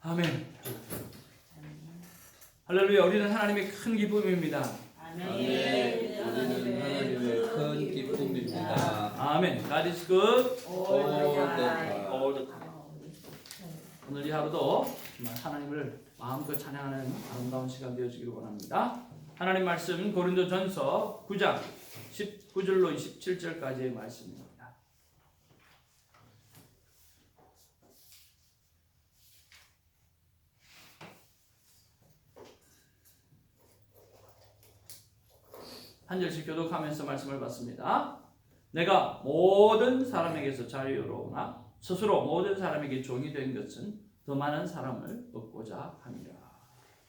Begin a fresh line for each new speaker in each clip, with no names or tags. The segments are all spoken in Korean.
아멘. 할렐루야. 우리는 하나님의 큰 기쁨입니다.
아멘.
하나님의 큰 기쁨입니다.
아멘. God is good
All the time.
all the time. 오늘 이 하루도 정말 하나님을 마음껏 찬양하는 아름다운 시간 되어지기를 원합니다. 하나님 말씀 고린도 전서 9장 19절로 27절까지의 말씀입니다. 한 절씩 교독하면서 말씀을 받습니다. 내가 모든 사람에게서 자유로우나 스스로 모든 사람에게 종이 된 것은 더 많은 사람을 얻고자 함이라.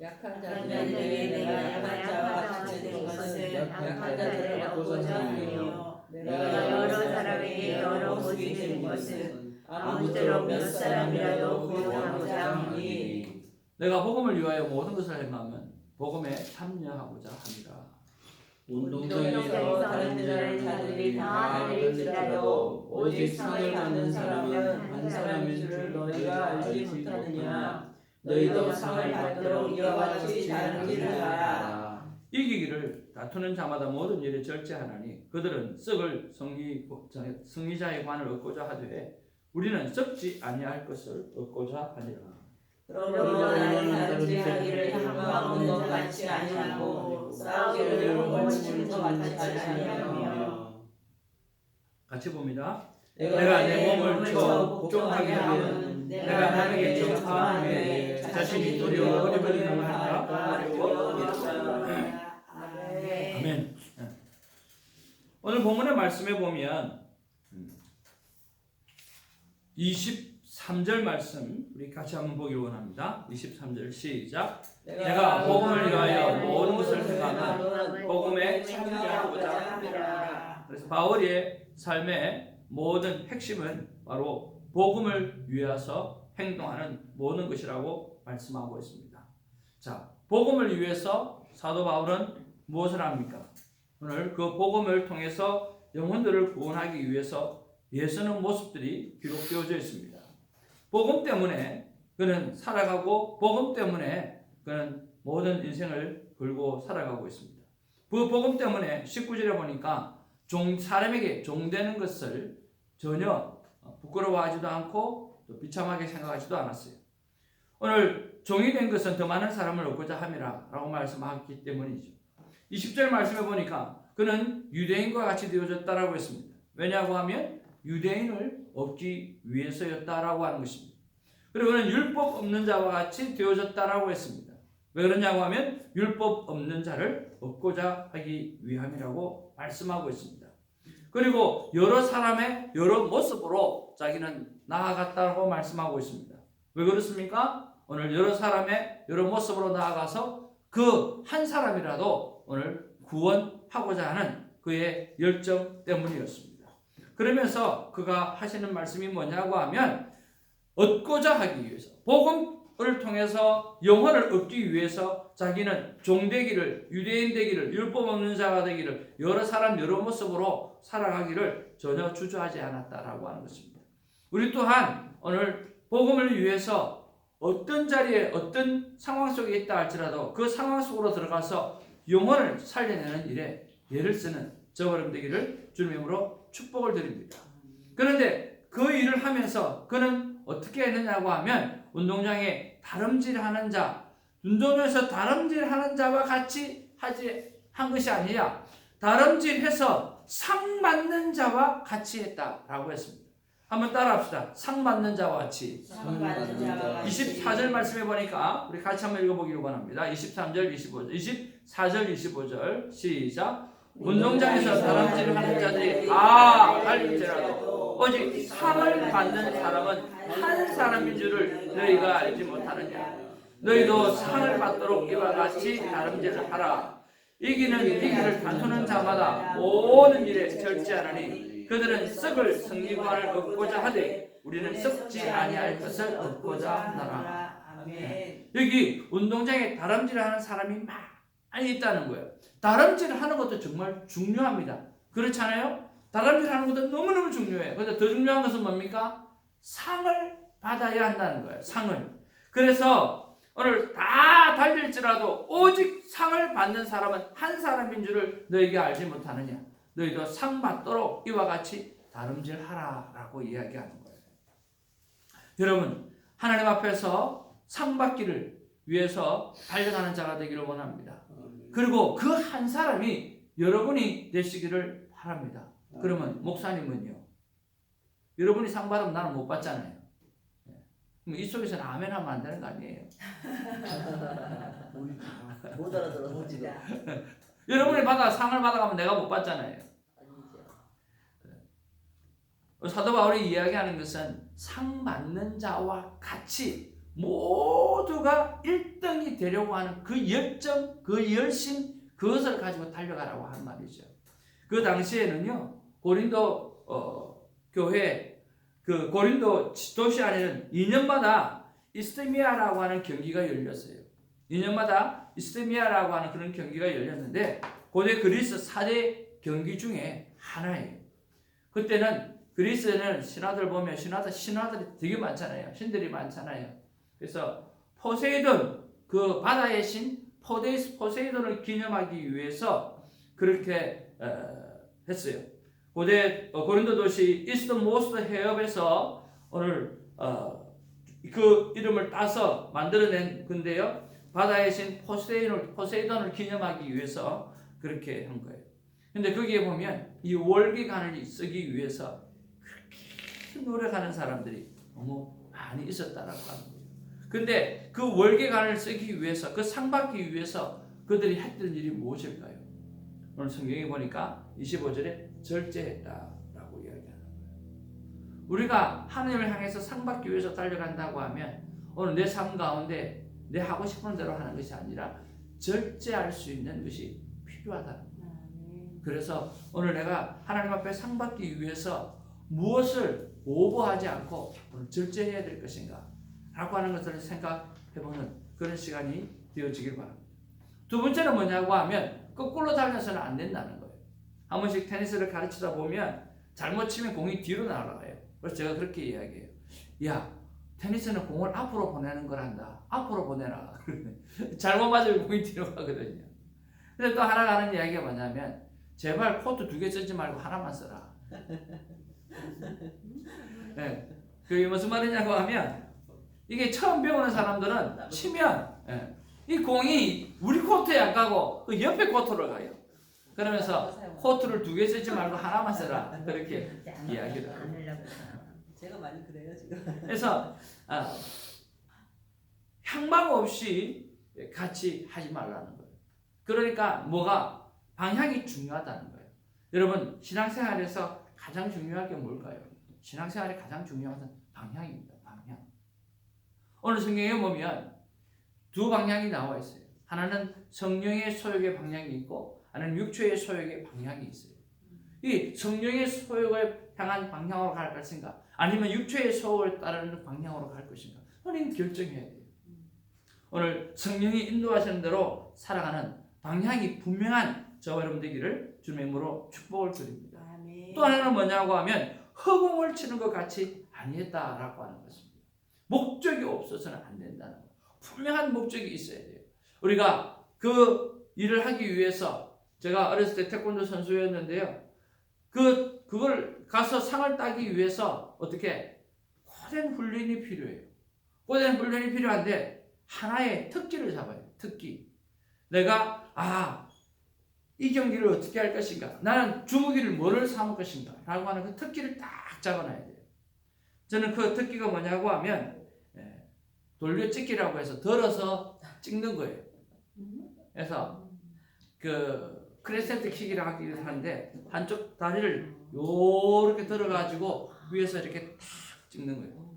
약한
자들에게 내가 약한
약한
자와 같이 된 것은
된
약한 자들을
약한
얻고자
자들을
하며
얻고자
내가 여러 사람에게 여러 모습이 된 것은 아무쪼록 몇 사람이라도 구원하고자 하니
내가 복음을 위하여 모든 것을 행하면 복음에 참여하고자 합니다.
운동장에서 다른 나라의 자들이 다 다를지라도 오직 상을 받는 사람은 한 사람인 줄 너희가 알지 못하느냐 너희도 상을 받도록 이와 같이 다른지를 알아
이기기를 다투는 자마다 모든 일에 절제하나니 그들은 썩을 승리, 승리자의 관을 얻고자 하되 우리는 썩지 아니할 것을 얻고자 하니라.
그러므로 나는 다른지 하기를 없는 것 같이 아니하고 싸우기를 원치는 것 같이 아니하며
같이 봅니다.
내가
내 몸을 쳐
복종하게 하면 내가 남에게 정하에 자신이 도리어 어려버리는 말까 아멘.
예. 오늘 본문의 말씀에 보면 23절 말씀 우리 같이 한번 보기 원합니다. 23절 시작. 내가 복음을 위하여 모든 것을 행하면 복음에 참여하고자
합니다.
그래서 바울의 삶의 모든 핵심은 바로 복음을 위해서 행동하는 모든 것이라고 말씀하고 있습니다. 자, 복음을 위해서 사도 바울은 무엇을 합니까? 오늘 그 복음을 통해서 영혼들을 구원하기 위해서 예수는 모습들이 기록되어져 있습니다. 복음 때문에 그는 살아가고 복음 때문에 그는 모든 인생을 걸고 살아가고 있습니다. 그 복음 때문에 19절에 보니까 종 사람에게 종되는 것을 전혀 부끄러워하지도 않고 또 비참하게 생각하지도 않았어요. 오늘 종이 된 것은 더 많은 사람을 얻고자 함이라 라고 말씀하기 때문이죠. 20절 말씀해 보니까 그는 유대인과 같이 되어졌다라고 했습니다. 왜냐고 하면 유대인을 얻기 위해서였다라고 하는 것입니다. 그리고 그는 율법 없는 자와 같이 되어졌다라고 했습니다. 왜 그러냐고 하면 율법 없는 자를 얻고자 하기 위함이라고 말씀하고 있습니다. 그리고 여러 사람의 여러 모습으로 자기는 나아갔다고 말씀하고 있습니다. 왜 그렇습니까? 오늘 여러 사람의 여러 모습으로 나아가서 그 한 사람이라도 오늘 구원하고자 하는 그의 열정 때문이었습니다. 그러면서 그가 하시는 말씀이 뭐냐고 하면 얻고자 하기 위해서 복음을 통해서 영혼을 얻기 위해서 자기는 종되기를 유대인 되기를 율법 없는 자가 되기를 여러 사람 여러 모습으로 살아가기를 전혀 주저하지 않았다라고 하는 것입니다. 우리 또한 오늘 복음을 위해서 어떤 자리에 어떤 상황 속에 있다 할지라도 그 상황 속으로 들어가서 영혼을 살려내는 일에 예를 쓰는 저버름 되기를 주님으로 축복을 드립니다. 그런데 그 일을 하면서 그는 어떻게 했느냐고 하면 운동장에 다름질하는 자, 운동장에서 다름질하는 자와 같이 하지 한 것이 아니라 다름질해서 상 받는 자와 같이 했다라고 했습니다. 한번 따라합시다. 상 받는 자와 같이.
상받는 자와 같이.
24절 말씀해 보니까 우리 같이 한번 읽어보기를 원합니다. 23절, 25절, 24절, 25절. 시작. 운동장에서 다람쥐를 하는 자들이 아 할지라도. 오직 상을 받는 사람은 한 사람인 줄을 너희가 알지 못하느냐. 너희도 상을 받도록 이와 같이 다름질을 하라. 이기는 이기를 다투는 자마다 모든 일에 절제하느니 그들은 썩을 성리관을 얻고자 하되 우리는 썩지 아니할 것을 얻고자 하노라
아멘.
여기 운동장에 다람쥐를 하는 사람이 많이 있다는 거예요. 다람쥐를 하는 것도 정말 중요합니다. 그렇잖아요? 다람쥐를 하는 것도 너무너무 중요해요. 근데 더 중요한 것은 뭡니까? 상을 받아야 한다는 거예요. 상을. 그래서 오늘 다 달릴지라도 오직 상을 받는 사람은 한 사람인 줄을 너에게 알지 못하느냐. 너희도 상 받도록 이와 같이 다름질하라 라고 이야기하는 거예요. 여러분 하나님 앞에서 상 받기를 위해서 달려가는 자가 되기를 원합니다. 그리고 그 한 사람이 여러분이 되시기를 바랍니다. 그러면 목사님은요? 여러분이 상 받으면 나는 못 받잖아요. 예. 이 속에서는 아멘 하면 안 되는 거 아니에요?
못 알아들어 지금.
여러분이 받아 상을 받아가면 내가 못 받잖아요. 사도 바울이 이야기하는 것은 상 받는 자와 같이 모두가 1등이 되려고 하는 그 열정, 그 열심, 그것을 가지고 달려가라고 한 말이죠. 그 당시에는요, 고린도 어, 교회, 그 고린도 도시 안에는 2년마다 이스테미아라고 하는 경기가 열렸어요. 2년마다 이스테미아라고 하는 그런 경기가 열렸는데, 고대 그리스 4대 경기 중에 하나예요. 그때는 그리스에는 신화들 보면 신화들 신화들이 되게 많잖아요. 신들이 많잖아요. 그래서 포세이돈 그 바다의 신 포데이스 포세이돈을 기념하기 위해서 그렇게 어, 했어요. 고대 어, 고린도 도시 이스트 모스트 해협에서 오늘 어, 그 이름을 따서 만들어낸 건데요. 바다의 신 포세이돈을 포세이돈을 기념하기 위해서 그렇게 한 거예요. 근데 거기에 보면 이 월계관을 쓰기 위해서 그렇게 노력하는 사람들이 너무 많이 있었다라고 합니다. 근데 그 월계관을 쓰기 위해서 그 상 받기 위해서 그들이 했던 일이 무엇일까요? 오늘 성경에 보니까 25절에 절제했다라고 이야기하는 거예요. 우리가 하나님을 향해서 상 받기 위해서 달려간다고 하면 오늘 내 삶 가운데 내 하고 싶은 대로 하는 것이 아니라 절제할 수 있는 것이 필요하다는 거예요. 그래서 오늘 내가 하나님 앞에 상 받기 위해서 무엇을 오버하지 않고 오늘 절제해야 될 것인가 라고 하는 것을 생각해보는 그런 시간이 되어지길 바랍니다. 두 번째는 뭐냐고 하면 거꾸로 달려서는 안 된다는 거예요. 한 번씩 테니스를 가르치다 보면 잘못 치면 공이 뒤로 날아가요. 그래서 제가 그렇게 이야기해요. 야, 테니스는 공을 앞으로 보내는 거란다. 앞으로 보내라. 잘못 맞으면 공이 뒤로 가거든요. 근데 또 하나 하는 이야기가 뭐냐면 제발 코트 두 개 쓰지 말고 하나만 써라. 네. 그게 무슨 말이냐고 하면 이게 처음 배우는 사람들은 치면 예, 이 공이 우리 코트에 안 가고 그 옆에 코트로 가요. 그러면서 코트를 두 개 쓰지 말고 하나만 써라. 그렇게 이야기를 합니다.
제가 많이 그래요 지금.
그래서 아, 향방 없이 같이 하지 말라는 거예요. 그러니까 뭐가 방향이 중요하다는 거예요. 여러분 신앙생활에서 가장 중요한 게 뭘까요? 신앙생활에 가장 중요한 것은 방향입니다. 방향. 오늘 성경에 보면 두 방향이 나와 있어요. 하나는 성령의 소욕의 방향이 있고 하나는 육체의 소욕의 방향이 있어요. 이 성령의 소욕을 향한 방향으로 갈 것인가 아니면 육체의 소욕을 따르는 방향으로 갈 것인가 우리는 결정해야 돼요. 오늘 성령이 인도하시는 대로 살아가는 방향이 분명한 저와 여러분 되기를 주님의 이름으로 축복을 드립니다.
아멘.
또 하나는 뭐냐고 하면 허공을 치는 것 같이 아니했다라고 하는 것입니다. 목적이 없어서는 안 된다는 거. 분명한 목적이 있어야 돼요. 우리가 그 일을 하기 위해서 제가 어렸을 때 태권도 선수였는데요. 그 그걸 가서 상을 따기 위해서 어떻게 고된 훈련이 필요해요. 고된 훈련이 필요한데 하나의 특기를 잡아요. 특기. 내가 아 이 경기를 어떻게 할 것인가? 나는 주무기를 뭐를 삼을 것인가? 라고 하는 그 특기를 딱 잡아놔야 돼요. 저는 그 특기가 뭐냐고 하면 예, 돌려찍기라고 해서 덜어서 찍는 거예요. 그래서 그 크레센트 킥이라 하기 하는데 한쪽 다리를 요렇게 들어가지고 위에서 이렇게 탁 찍는 거예요.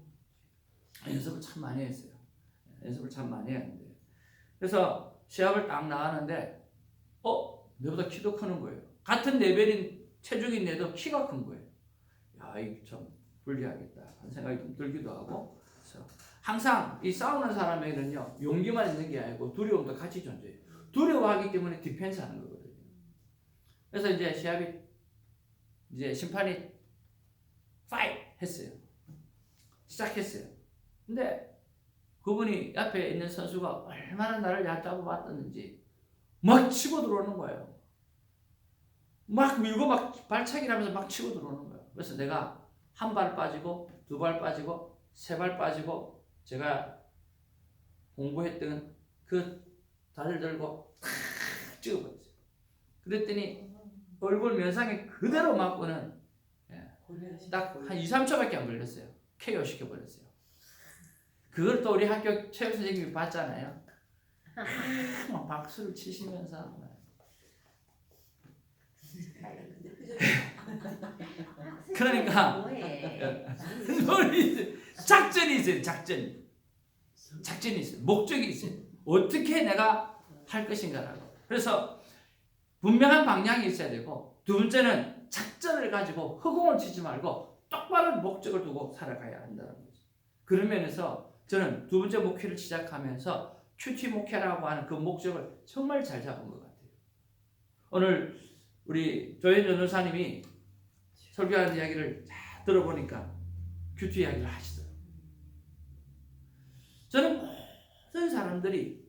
연습을 참 많이 했어요. 연습을 참 많이 했는데 그래서 시합을 딱 나가는데 어 내보다 키도 크는 거예요. 같은 레벨인 체중인데도 키가 큰 거예요. 야 이거 참 불리하겠다 하는 생각이 좀 들기도 하고 그래서 항상 이 싸우는 사람에게는요 용기만 있는 게 아니고 두려움도 같이 존재해요. 두려워하기 때문에 디펜스 하는 거거든요. 그래서 이제 시합이 이제 심판이 파이트 했어요. 시작했어요. 근데 그분이 앞에 있는 선수가 얼마나 나를 얕잡아 봤었는지 막 치고 들어오는 거예요. 막 밀고 막 발차기를 하면서 막 치고 들어오는 거예요. 그래서 내가 한 발 빠지고 두 발 빠지고 세 발 빠지고 제가 공부했던 그 다리를 들고 탁 찍어버렸어요. 그랬더니 얼굴 면상에 그대로 맞고는 딱 한 2, 3초밖에 안 걸렸어요. KO 시켜버렸어요. 그걸 또 우리 학교 체육 선생님이 봤잖아요. 막 박수를 치시면서 막. 그러니까 있어요. 작전이 있어요. 작전이. 작전이 있어요. 목적이 있어요. 어떻게 내가 할 것인가라고. 그래서 분명한 방향이 있어야 되고 두 번째는 작전을 가지고 허공을 치지 말고 똑바른 목적을 두고 살아가야 한다는 거죠. 그런 면에서 저는 두 번째 목회를 시작하면서 큐티 목회라고 하는 그 목적을 정말 잘 잡은 것 같아요. 오늘 우리 조현 전도사님이 설교하는 이야기를 다 들어보니까 큐티 이야기를 하시더라고요. 저는 모든 사람들이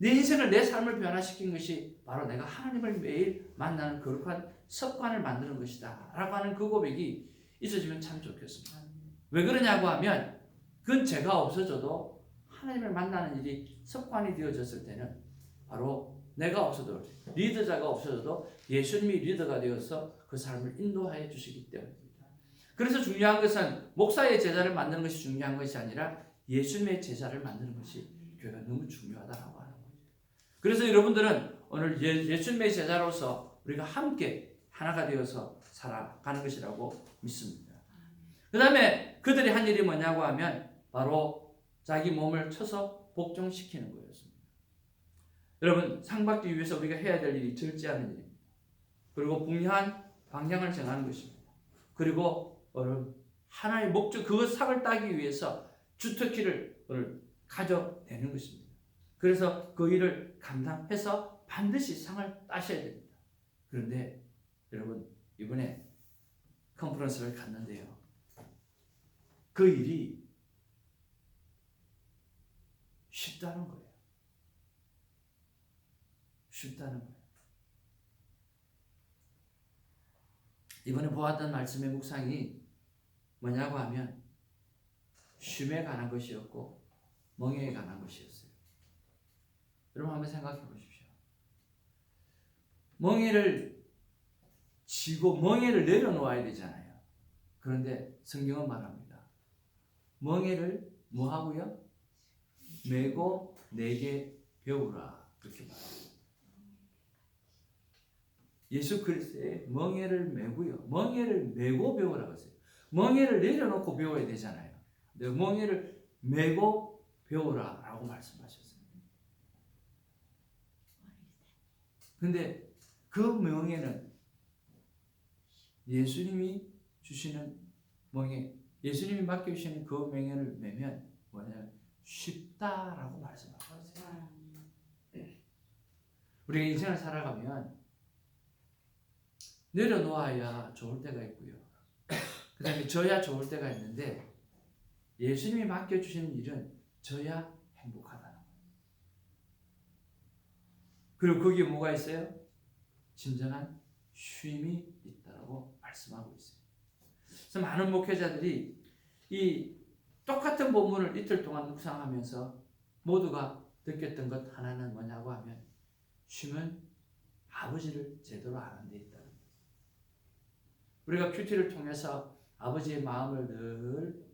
내 인생을 내 삶을 변화시킨 것이 바로 내가 하나님을 매일 만나는 거룩한 습관을 만드는 것이다 라고 하는 그 고백이 있어지면 참 좋겠습니다. 왜 그러냐고 하면 그건 제가 없어져도 하나님을 만나는 일이 습관이 되어졌을 때는 바로 내가 없어도 리더자가 없어져도 예수님이 리더가 되어서 그 사람을 인도하여 주시기 때문입니다. 그래서 중요한 것은 목사의 제자를 만드는 것이 중요한 것이 아니라 예수님의 제자를 만드는 것이 교회가 너무 중요하다라고. 그래서 여러분들은 오늘 예, 예수님의 제자로서 우리가 함께 하나가 되어서 살아가는 것이라고 믿습니다. 그 다음에 그들이 한 일이 뭐냐고 하면 바로 자기 몸을 쳐서 복종시키는 거였습니다. 여러분 상 받기 위해서 우리가 해야 될 일이 절제 않은 일입니다. 그리고 분명한 방향을 정하는 것입니다. 그리고 오늘 하나의 목적 그 상을 따기 위해서 주특기를 오늘 가져내는 것입니다. 그래서 그 일을 감당해서 반드시 상을 따셔야 됩니다. 그런데 여러분 이번에 컨퍼런스를 갔는데요. 그 일이 쉽다는 거예요. 쉽다는 거예요. 이번에 보았던 말씀의 묵상이 뭐냐고 하면 쉼에 관한 것이었고 멍에에 관한 것이었어요. 여러분 한번 생각해 보십시오. 멍에를 지고 멍에를 내려놓아야 되잖아요. 그런데 성경은 말합니다. 멍에를 뭐 하고요? 메고 내게 배우라 그렇게 말해요. 예수 그리스도의 멍에를 메고요. 멍에를 메고 배우라고 했어요. 멍에를 내려놓고 배워야 되잖아요. 멍에를 메고 배우라라고 말씀하셨어요. 근데 그 명예는 예수님이 주시는 명예, 예수님이 맡겨주시는 그 명예를 매면 뭐냐면 쉽다라고 말씀하고 있어요. 우리가 인생을 살아가면 내려놓아야 좋을 때가 있고요. 그 다음에 져야 좋을 때가 있는데 예수님이 맡겨주시는 일은 져야 행복하다는 거예요. 그리고 거기에 뭐가 있어요? 진정한 쉼이 있다라고 말씀하고 있어요. 그래서 많은 목회자들이 이 똑같은 본문을 이틀 동안 묵상하면서 모두가 느꼈던 것 하나는 뭐냐고 하면 쉼은 아버지를 제대로 아는 데 있다는. 우리가 큐티를 통해서 아버지의 마음을 늘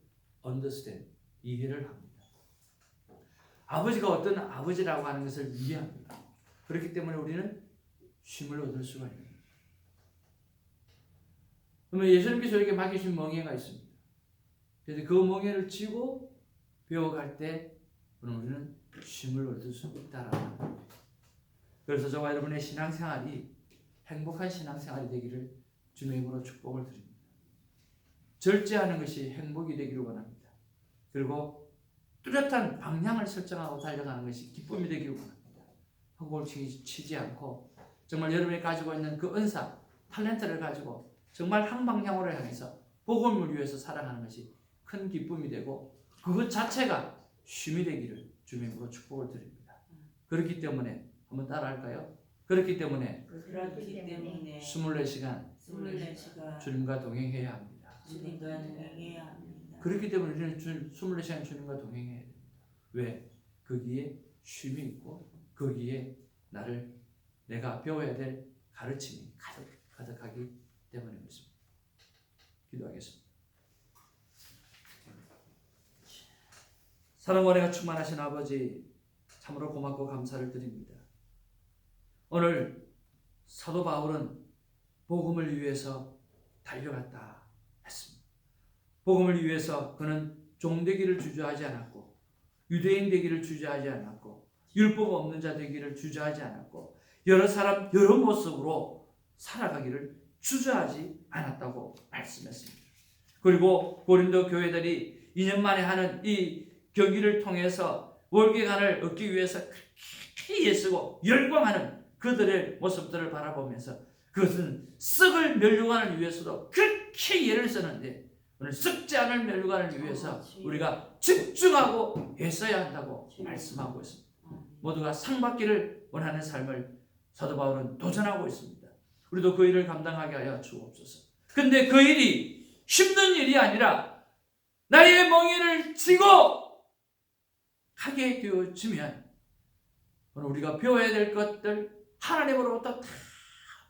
understand, 이해를 합니다. 아버지가 어떤 아버지라고 하는 것을 이해합니다. 그렇기 때문에 우리는 쉼을 얻을 수가. 그러면 예수님께서 우리에게 맡기신 멍에가 있습니다. 그래서 그 멍에를 쥐고 배워갈 때 우리는 쉼을 얻을 수 있다라는. 그래서 저와 여러분의 신앙생활이 행복한 신앙생활이 되기를 주님의 이름으로 축복을 드립니다. 절제하는 것이 행복이 되기를 원합니다. 그리고 뚜렷한 방향을 설정하고 달려가는 것이 기쁨이 되기를 원합니다. 허공을 치지, 치지 않고 정말 여러분이 가지고 있는 그 은사, 탤런트를 가지고 정말 한 방향으로 향해서 복음을 위해서 살아가는 것이 큰 기쁨이 되고 그것 자체가 쉼이 되기를 주님으로 축복을 드립니다. 그렇기 때문에 한번 따라할까요? 그렇기 때문에
그렇기 때문에
24시간
24시간
주님과 동행해야 합니다.
주님과 동행해야 합니다.
그렇기 때문에 우리는 주, 24시간 주님과 동행해야 됩니다. 왜? 거기에 쉼이 있고 거기에 나를 내가 배워야 될 가르침이 가득 가득하기 때문에 그렇습니다. 기도하겠습니다. 사랑과 은혜가 충만하신 아버지 참으로 고맙고 감사를 드립니다. 오늘 사도 바울은 복음을 위해서 달려갔다 했습니다. 복음을 위해서 그는 종되기를 주저하지 않았고 유대인 되기를 주저하지 않았고 율법 없는 자 되기를 주저하지 않았고 여러 사람 여러 모습으로 살아가기를 주저하지 않았다고 말씀했습니다. 그리고 고린도 교회들이 2년 만에 하는 이 경기를 통해서 월계관을 얻기 위해서 그렇게 애쓰고 열광하는 그들의 모습들을 바라보면서 그것은 썩을 멸류관을 위해서도 그렇게 예를 쓰는데 오늘 썩지 않을 멸류관을 위해서 우리가 집중하고 애써야 한다고 말씀하고 있습니다. 모두가 상 받기를 원하는 삶을 사도 바울은 도전하고 있습니다. 우리도 그 일을 감당하게 하여 주옵소서. 근데 그 일이 힘든 일이 아니라 나의 멍에를 쥐고 하게 되어지면 오늘 우리가 배워야 될 것들 하나님으로부터 다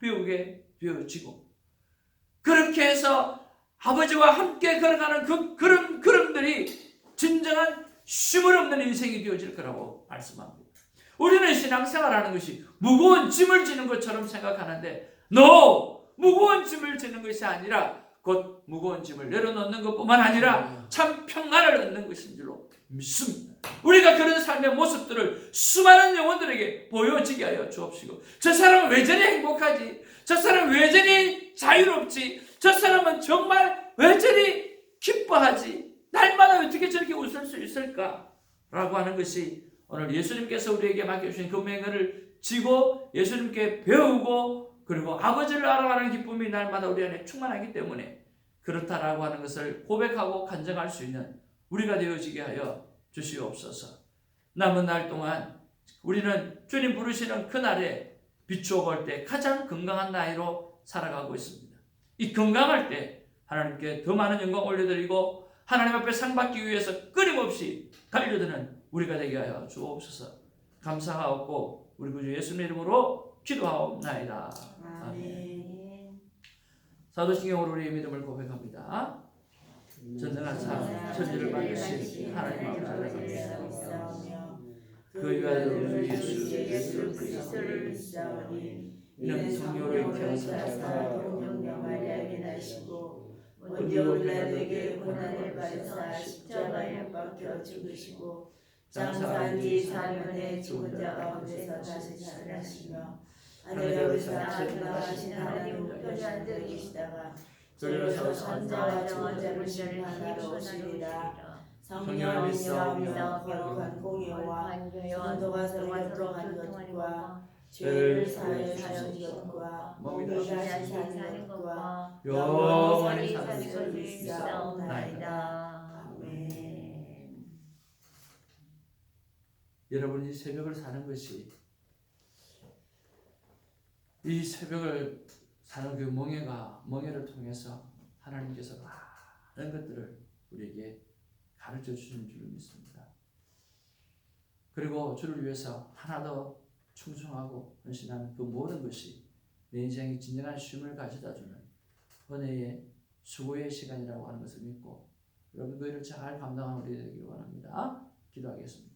배우게 되어지고 그렇게 해서 아버지와 함께 걸어가는 그 그런 걸음들이 진정한 쉼을 없는 인생이 되어질 거라고 말씀합니다. 우리는 신앙생활하는 것이 무거운 짐을 지는 것처럼 생각하는데 no! 무거운 짐을 지는 것이 아니라 곧 무거운 짐을 내려놓는 것뿐만 아니라 참 평안을 얻는 것인 줄로 믿습니다. 우리가 그런 삶의 모습들을 수많은 영혼들에게 보여지게 하여 주옵시고 저 사람은 왜 저리 행복하지? 저 사람은 왜 저리 자유롭지? 저 사람은 정말 왜 저리 기뻐하지? 날마다 어떻게 저렇게 웃을 수 있을까? 라고 하는 것이 오늘 예수님께서 우리에게 맡겨주신 그 맹을 지고 예수님께 배우고 그리고 아버지를 알아가는 기쁨이 날마다 우리 안에 충만하기 때문에 그렇다라고 하는 것을 고백하고 간증할 수 있는 우리가 되어지게 하여 주시옵소서. 남은 날 동안 우리는 주님 부르시는 그날에 비추어 볼 때 가장 건강한 나이로 살아가고 있습니다. 이 건강할 때 하나님께 더 많은 영광 올려드리고 하나님 앞에 상 받기 위해서 끊임없이 달려드는 우리가 되게 하여 주옵소서. 감사하옵고 우리 구주 예수님 이름으로 기도하옵나이다.
아멘.
사도신경으로 우리의 믿음을 고백합니다. 전능한 사 천지를 만드신 하나님 아버지를
감사하며
그 위하여 우리 예수
예수 그리스도를 믿사오니
이는 성령으로
동정녀 마리아에게 나시고 본디오 빌라도에게 고난을 받으사 십자가에 못 박혀 죽으시고 장사한 지 사년에 죽은 자 가운데서 다시 살아나시며 하늘에 오르사 나가신 하나님 우편에 앉아 계시다가 저리로서 선자와 저자를 심판하러 오시리라 성령 믿사오며 거룩한 공예와 성도가 서로 교통하는 것과 죄를 주신 것과 몸이 다시 사는 것과
영원히
사는
사는
것을
것을
믿사옵나이다.
여러분이 새벽을 사는 것이 이 새벽을 사는 그 멍해가 멍해를 통해서 하나님께서 많은 것들을 우리에게 가르쳐 주시는 줄을 믿습니다. 그리고 주를 위해서 하나 더 충성하고 헌신하는 그 모든 것이 내 인생의 진정한 쉼을 가져다 주는 은혜의 수고의 시간이라고 하는 것을 믿고 여러분 그 일을 잘 감당하는 우리 되기를 원합니다. 기도하겠습니다.